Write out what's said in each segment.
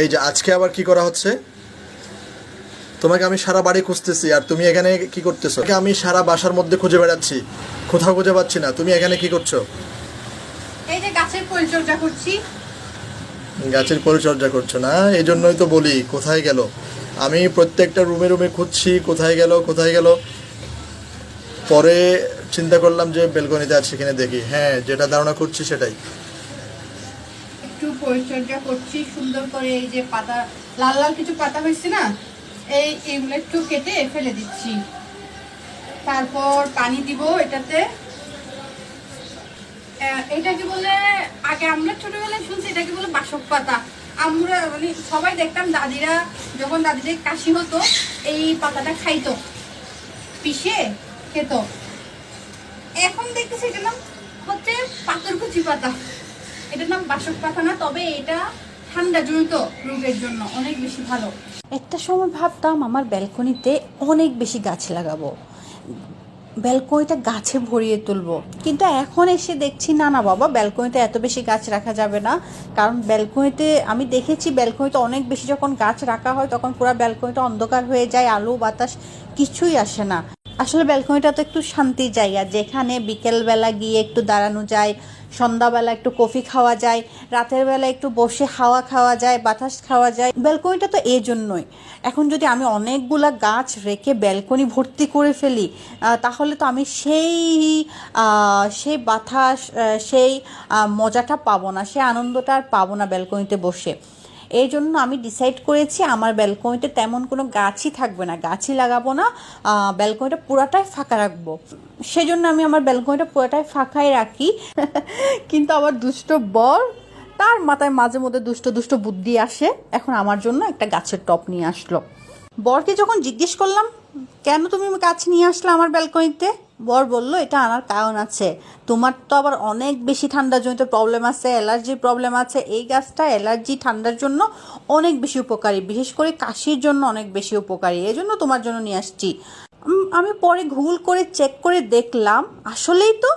এই যে আজকে আবার কি করা হচ্ছে? তোমাকে আমি সারা বাড়ি খুঁজতেছি আর তুমি এখানে কি করতেছো? আমি সারা বাসার মধ্যে খুঁজে বেড়াচ্ছি কোথাও খুঁজে পাচ্ছি না তুমি এখানে কি করছ? এই যে গাছের পরিচর্যা করছি। গাছের পরিচর্যা করছ না? এই জন্যই তো বলি কোথায় গেল? আমি প্রত্যেকটা রুমে রুমে খুঁজছি কোথায় গেল কোথায় গেল? পরে চিন্তা করলাম যে বেলকনিতে আছে সেখানে দেখি। হ্যাঁ যেটা ধারণা করছি সেটাই। পরিচর্যা করছি, সুন্দর করে এই যে পাতা, লাল লাল কিছু পাতা হয়েছে না, এই এগুলো একটু কেটে ফেলে দিচ্ছি। তারপর পানি দিব এটাতে। এটাকে বলে, আগে আমরা ছোটবেলায় শুনছি এটাকে বলে বাসক পাতা। আমরা মানে সবাই দেখতাম দাদিরা, যখন দাদিদের কাশি হতো, এই পাতাটা খাইতো, পিষে খেত। এখন দেখতেছি নাম হচ্ছে পাথরকুচি পাতা। এটার নাম বাসক পাতা না তবে এটা ঠান্ডা জনিত রোগের জন্য অনেক বেশি ভালো। একটা সময় ভাবতাম আমার ব্যালকনিতে অনেক বেশি গাছ লাগাবো। ব্যালকনিটা গাছে ভরিয়ে তুলবো। কিন্তু এখন এসে দেখছি, না না, বাবা, ব্যালকনিতে এত বেশি গাছ রাখা যাবে না। কারণ ব্যালকনিতে, আমি দেখেছি ব্যালকনিতে অনেক বেশি যখন গাছ রাখা হয়, তখন পুরো ব্যালকনিটা অন্ধকার হয়ে যায়, আলো, বাতাস কিছুই আসে না। আসলে ব্যালকনিটা তো একটু শান্তির জায়গা, যেখানে বিকেলবেলা গিয়ে একটু দাঁড়ানো যায়, সন্ধ্যাবেলা একটু কফি খাওয়া যায়, রাতের বেলা একটু বসে হাওয়া খাওয়া যায়, বাতাস খাওয়া যায়। ব্যালকনিটা তো এই জন্যই। এখন যদি আমি অনেকগুলা গাছ রেখে ব্যালকনি ভর্তি করে ফেলি তাহলে তো আমি সেই সেই বাতাস সেই মজাটা পাবো না, সেই আনন্দটা আর পাবো না ব্যালকনিতে বসে। এই জন্য আমি ডিসাইড করেছি আমার ব্যালকনিতে তেমন কোনো গাছই থাকবে না, গাছই লাগাবো না ব্যালকনিটা পুরাটাই ফাঁকা রাখব। সেজন্য আমি আমার ব্যালকনিটা পুরাটাই ফাঁকাই রাখি। কিন্তু আমার দুষ্ট বর, তার মাথায় মাঝে মধ্যে দুষ্ট দুষ্ট বুদ্ধি আসে। এখন আমার জন্য একটা গাছের টপ নিয়ে আসলো। বরকে যখন জিজ্ঞেস করলাম, কেন তুমি গাছ নিয়ে আসলে আমার ব্যালকনিতে বর বলল, এটা আনার কারণ আছে। তোমার তো আবার অনেক বেশি ঠান্ডাজনিত প্রবলেম আছে অ্যালার্জির প্রবলেম আছে। এই গাছটা অ্যালার্জি ঠান্ডার জন্য অনেক বেশি উপকারী। বিশেষ করে কাশির জন্য অনেক বেশি উপকারী। এই জন্য তোমার জন্য নিয়ে আসছি। আমি পরে ঘুল করে চেক করে দেখলাম। আসলেই তো,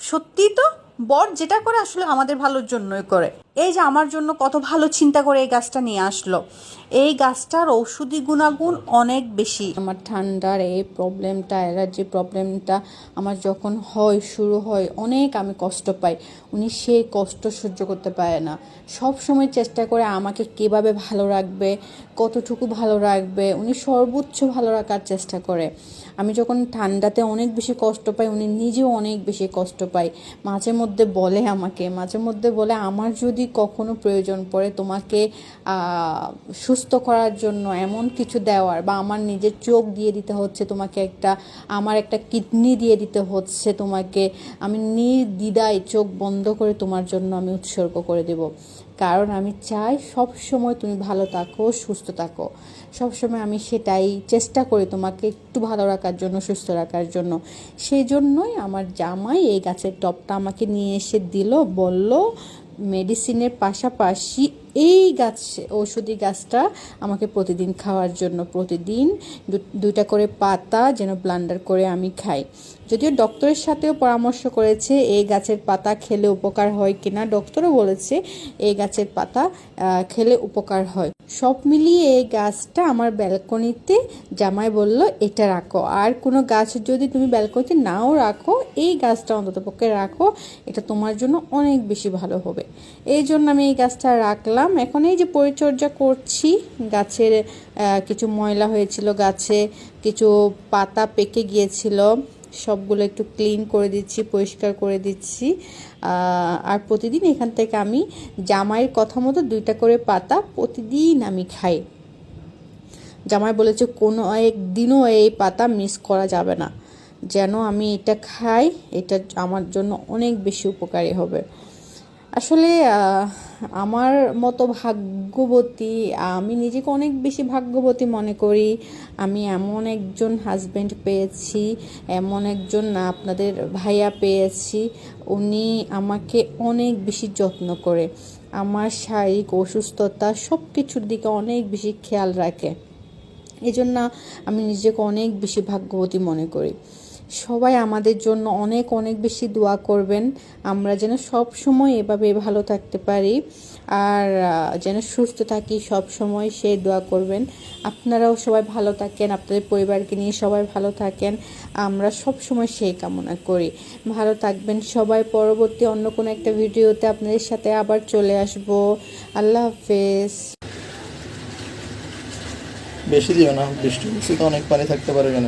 সত্যিই তো। বর যেটা করে আসলে আমাদের ভালোর জন্যই করে। এই যে আমার জন্য কত ভালো চিন্তা করে এই গাছটা নিয়ে আসলো। এই গাছটার ঔষধি গুণাগুণ অনেক বেশি। আমার ঠান্ডার এই প্রবলেমটা, অ্যালার্জি প্রবলেমটা আমার যখন হয়, শুরু হয়, অনেক আমি কষ্ট পাই। উনি সেই কষ্ট সহ্য করতে পারে না। সব সময় চেষ্টা করে আমাকে কীভাবে ভালো রাখবে, কতটুকু ভালো রাখবে, উনি সর্বোচ্চ ভালো রাখার চেষ্টা করে। আমি যখন ঠান্ডাতে অনেক বেশি কষ্ট পাই, উনি নিজেও অনেক বেশি কষ্ট পাই। মাঝে মধ্যে বলে আমাকে, মাঝে মধ্যে বলে, আমার যদি কখনো প্রয়োজন পড়ে তোমাকে সুস্থ করার জন্য এমন কিছু দেওয়ার বা আমার নিজের চোখ দিয়ে দিতে হচ্ছে, তোমাকে একটা, আমার একটা কিডনি দিয়ে দিতে হচ্ছে তোমাকে, আমি নির্দ্বিধায় চোখ বন্ধ করে তোমার জন্য আমি উৎসর্গ করে দেব। কারণ আমি চাই সব সময় তুমি ভালো থাকো, সুস্থ থাকো। সব সময় আমি সেটাই চেষ্টা করি তোমাকে একটু ভালো রাখার জন্য, সুস্থ রাখার জন্য। সেই জন্যই আমার জামাই এই গাছের টপটা আমাকে নিয়ে এসে দিল, বলল মেডিসিনের পাশাপাশি এই গাছ, ঔষধি গাছটা আমাকে প্রতিদিন খাওয়ার জন্য, প্রতিদিন দুইটা করে পাতা যেন ব্লান্ডার করে আমি খাই। যদিও ডক্টরের সাথেও পরামর্শ করেছে, এই গাছের পাতা খেলে উপকার হয় কিনা? ডক্টরও বলেছে, এই গাছের পাতা খেলে উপকার হয়। সব মিলিয়ে এই গাছটা আমার ব্যালকনিতে জামাই বলল, এটা রাখো। আর কোনো গাছ যদি তুমি ব্যালকনিতে নাও রাখো, এই গাছটা অন্তত পক্ষে রাখো, এটা তোমার জন্য অনেক বেশি ভালো হবে। এই জন্য আমি এই গাছটা রাখলাম। এখন এই যে পরিচর্যা করছি, গাছের কিছু ময়লা হয়েছিল গাছে, কিছু পাতা পেকে গিয়েছিল, সবগুলো একটু ক্লিন করে দিচ্ছি, পরিষ্কার করে দিচ্ছি। আর প্রতিদিন এখান থেকে আমি জামাইয়ের কথা মতো দুইটা করে পাতা প্রতিদিন আমি খাই। জামাই বলেছে, কোনো একদিনও এই পাতা মিস করা যাবে না। যেন আমি এটা খাই, এটা আমার জন্য অনেক বেশি উপকারী হবে। আসলে আমার মতো ভাগ্যবতী, আমি নিজেকে অনেক বেশি ভাগ্যবতী মনে করি। আমি এমন একজন হাজব্যান্ড পেয়েছি, এমন একজন আপনাদের ভাইয়া পেয়েছি, উনি আমাকে অনেক বেশি যত্ন করে। আমার শারীরিক অসুস্থতা সব কিছুর দিকে অনেক বেশি খেয়াল রাখে। এই জন্য আমি নিজেকে অনেক বেশি ভাগ্যবতী মনে করি। সবাই আমাদের জন্য অনেক অনেক বেশি দোয়া করবেন। আমরা যেন সব সময় এভাবে ভালো থাকতে পারি আর যেন সুস্থ থাকি সব সময় সে দোয়া করবেন। আপনারাও সবাই ভালো থাকেন, আপনাদের পরিবারকে নিয়ে সবাই ভালো থাকেন। আমরা সব সময় সেই কামনা করি। ভালো থাকবেন সবাই। পরবর্তী অন্য কোনো একটা ভিডিওতে আপনাদের সাথে আবার চলে আসব। আল্লাহ হাফেজ। বেশি দিও না, বৃষ্টি তো অনেক পানি থাকতে পারে কেন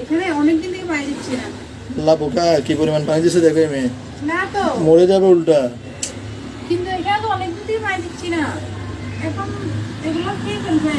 এখানে অনেকদিন থেকে পানি দিচ্ছি না। আল্লাহ বোকা কি পরিমাণ পানি দিচ্ছে দেখো মেয়ে। না তো। মরে যাবে উল্টা। কিন্তু এখানে তো অনেকদিন থেকে পানি দিচ্ছি না। এখন এগুলো খেয়ে ফেলবে?